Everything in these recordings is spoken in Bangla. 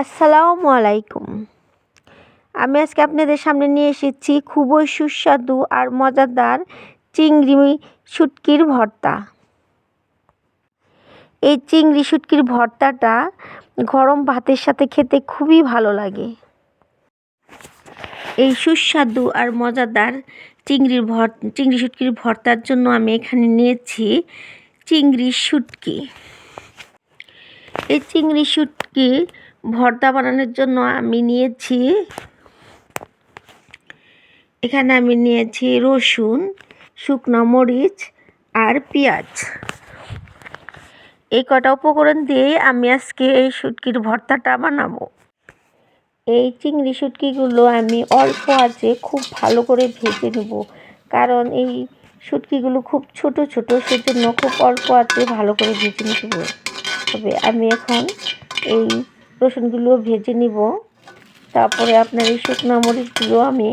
আসসালামু আলাইকুম। আমি আজকে আপনাদের সামনে নিয়ে এসেছি খুবই সুস্বাদু আর মজাদার চিংড়ি শুটকির ভর্তা। এই চিংড়ি শুটকির ভর্তাটা গরম ভাতের সাথে খেতে খুবই ভালো লাগে। এই সুস্বাদু আর মজাদার চিংড়ির ভর চিংড়ি শুটকির ভর্তার জন্য আমি এখানে নিয়েছি চিংড়ি শুটকি। এই চিংড়ি শুটকি ভর্তা বানানোর জন্য আমি নিয়েছি, এখানে আমি নিয়েছি রসুন, শুকনো মরিচ আর পেঁয়াজ। এই কটা উপকরণ দিয়ে আমি আজকে এই শুটকির ভর্তাটা বানাবো। এই চিংড়ি শুটকিগুলো আমি অল্প আছে খুব ভালো করে ভেজে নেব, কারণ এই শুটকিগুলো খুব ছোট ছোট, সেজন্য খুব অল্প আছে ভালো করে ভেজে নিতে তবে আমি এখন এই রসুনগুলো ভেজে নিব। তারপরে আপনার এই শুকনো মরিচগুলো আমি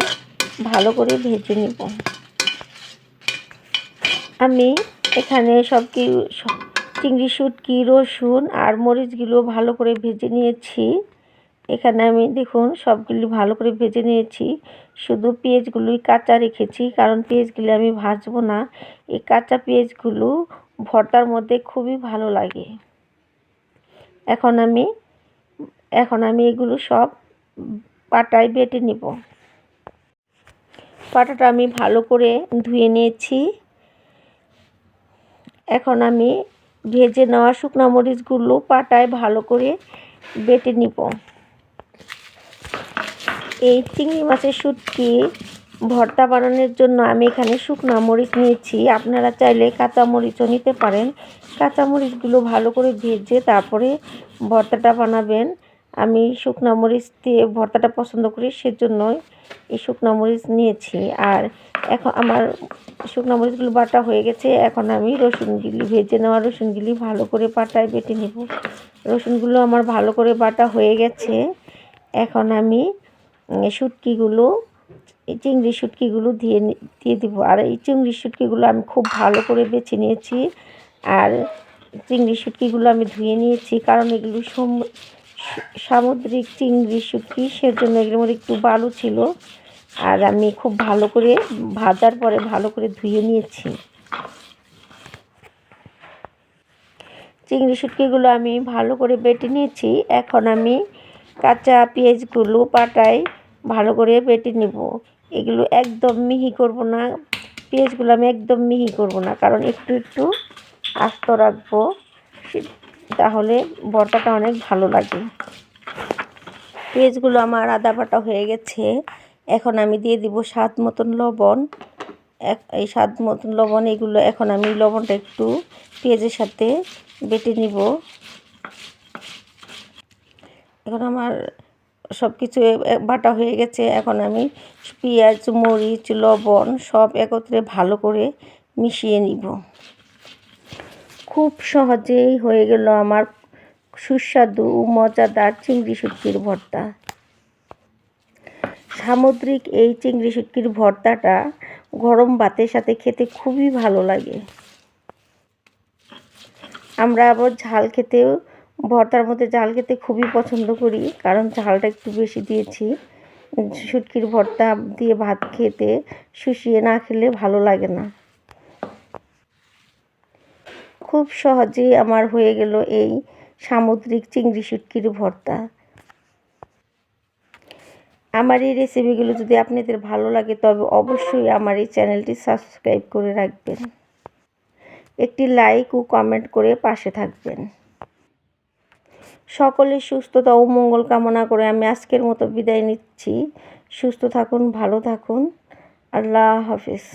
ভালো করে ভেজে নিব। আমি এখানে সব কি চিংড়ি শুটকি, রসুন আর মরিচগুলো ভালো করে ভেজে নিয়েছি। এখানে আমি দেখুন সবগুলি ভালো করে ভেজে নিয়েছি। শুধু পেঁয়াজগুলোই কাঁচা রেখেছি, কারণ পেঁয়াজগুলি আমি ভাজবো না। এই কাঁচা পেঁয়াজগুলো ভর্তার মধ্যে খুবই ভালো লাগে। এখন আমি এখন আমি এগুলো সব পাটায় বেটে নিব। পাটাটা আমি ভালো করে ধুয়ে নিয়েছি। এখন আমি ভেজে নেওয়া শুকনো মরিচগুলো পাটায় ভালো করে বেটে নিব। এই চিংড়ি মাছের শুটকি ভর্তা বানানোর জন্য আমি এখানে শুকনো মরিচ নিয়েছি। আপনারা চাইলে কাঁচা মরিচও নিতে পারেন। কাঁচা মরিচগুলো ভালো করে ভেজে তারপরে ভর্তাটা বানাবেন। আমি শুকনো মরিচ দিয়ে ভর্তাটা পছন্দ করি, সেজন্যই এই শুকনো মরিচ নিয়েছি। আর এখন আমার শুকনো মরিচগুলো বাটা হয়ে গেছে, এখন আমি রসুনগুলি ভেজে নেওয়া রসুনগুলি ভালো করে পাটায় বেটে নেব। রসুনগুলো আমার ভালো করে বাটা হয়ে গেছে। এখন আমি শুটকিগুলো, এই চিংড়ি শুটকিগুলো দিয়ে দিয়ে দেবো। আর এই চিংড়ি শুটকিগুলো আমি খুব ভালো করে বেছে নিয়েছি। আর চিংড়ি শুটকিগুলো আমি ধুয়ে নিয়েছি, কারণ এগুলো সামুদ্রিক চিংড়ি শুটকি, সেজন্য এগুলোর মধ্যে একটু বালু ছিল। আর আমি খুব ভালো করে ভাজার পরে ভালো করে ধুয়ে নিয়েছি। চিংড়ি শুটকিগুলো আমি ভালো করে বেটে নিয়েছি। এখন আমি কাঁচা পেঁয়াজগুলো পাটায় ভালো করে বেটে নেব। এগুলো একদম মিহি করব না। পেঁয়াজগুলো আমি একদম মিহি করব না। কারণ একটু একটু আস্ত রাখব। তাহলে বটাটা অনেক ভালো লাগে পেঁয়াজগুলো আমার আদা বাটা হয়ে গেছে। এখন আমি দিয়ে দিব স্বাদ মতন লবণ। এই স্বাদ মতন লবণ, এগুলো এখন আমি লবণটা একটু পেঁয়াজের সাথে বেটে নিব। এখন আমার সব কিছু বাটা হয়ে গেছে। এখন আমি পেঁয়াজ, মরিচ, লবণ সব একত্রে ভালো করে মিশিয়ে নিব। খুব সহজেই হয়ে গেল আমার সুস্বাদু ও মজাদার চিংড়ি শুটকির ভর্তা। সামুদ্রিক এই চিংড়ি শুটকির ভর্তাটা গরম ভাতের সাথে খেতে খুবই ভালো লাগে। আমরা আবার ঝাল খেতেও, ভর্তার মধ্যে ঝাল খেতে খুবই পছন্দ করি, কারণ ঝালটা একটু বেশি দিয়েছি। শুটকির ভর্তা দিয়ে ভাত খেতে, শুষিয়ে না খেলে ভালো লাগে না। খুব সহজেই আমার হয়ে গেল এই সামুদ্রিক চিংড়ি শুটকির ভর্তা। আমার এই রেসিপিগুলো যদি আপনাদের ভালো লাগে, তবে অবশ্যই আমার এই চ্যানেলটি সাবস্ক্রাইব করে রাখবেন। একটি লাইক ও কমেন্ট করে পাশে থাকবেন। সকলের সুস্থতা ও মঙ্গল কামনা করে আমি আজকের মতো বিদায় নিচ্ছি। সুস্থ থাকুন, ভালো থাকুন। আল্লাহ হাফিজ।